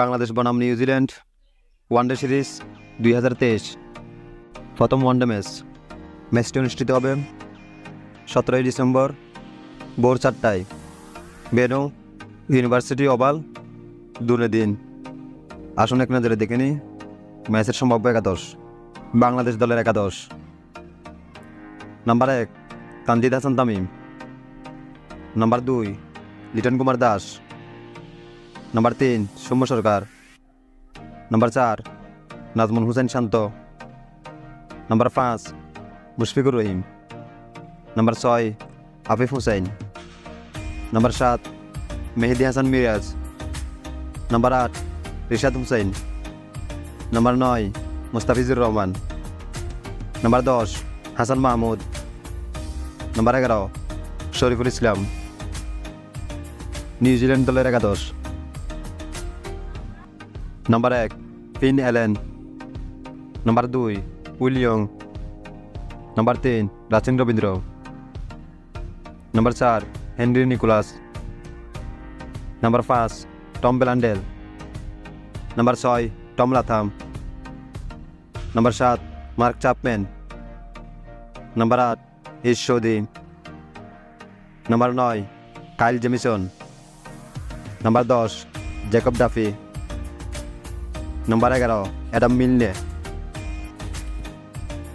বাংলাদেশ বনাম New Zealand one day series দুই হাজার তেইশ। প্রথম ওয়ানডে ম্যাচ। ম্যাচটি অনুষ্ঠিত হবে সতেরোই ডিসেম্বর, ভোর চারটায়। বেনু, ইউনিভার্সিটি ওভাল, দিন আসুন এক নজরে দেখে নিই ম্যাচের সম্ভাব্য একাদশ, বাংলাদেশ দলের একাদশ। নাম্বার এক তানজিদ হাসান তামিম। নাম্বার দুই, লিটন কুমার দাস। নাম্বার তিন সৌম্য সরকার। নাম্বার চার, নাজমুল হুসেন শান্ত। নাম্বার পাঁচ, মুশফিকুর রহিম। নাম্বার ছয়, আফিফ হুসাইন নাম্বার সাত, মেহেদি হাসান মিরাজ। নাম্বার আট, রিশাদ হুসাইন নাম্বার নয়, মুস্তাফিজুর রহমান। নাম্বার দশ, হাসান মাহমুদ। নাম্বার এগারো, শরীফুল ইসলাম। নিউজিল্যান্ড দলের একাদশ। নাম্বার এক ফিন অ্যালেন নাম্বার দুই উইলিয়ং নাম্বার তিন রাচিন রবীন্দ্র নাম্বার চার হেনরি নিকোলাস নাম্বার পাঁচ টম বেলান্ডেল নাম্বার ছয় টম লাথাম নাম্বার সাত মার্ক চাপম্যান নাম্বার আট সৌদি নাম্বার নয় কাইল জেমিসন নাম্বার দশ জ্যাকব ডাফি নাম্বার এগারো অ্যাডাম মিলনে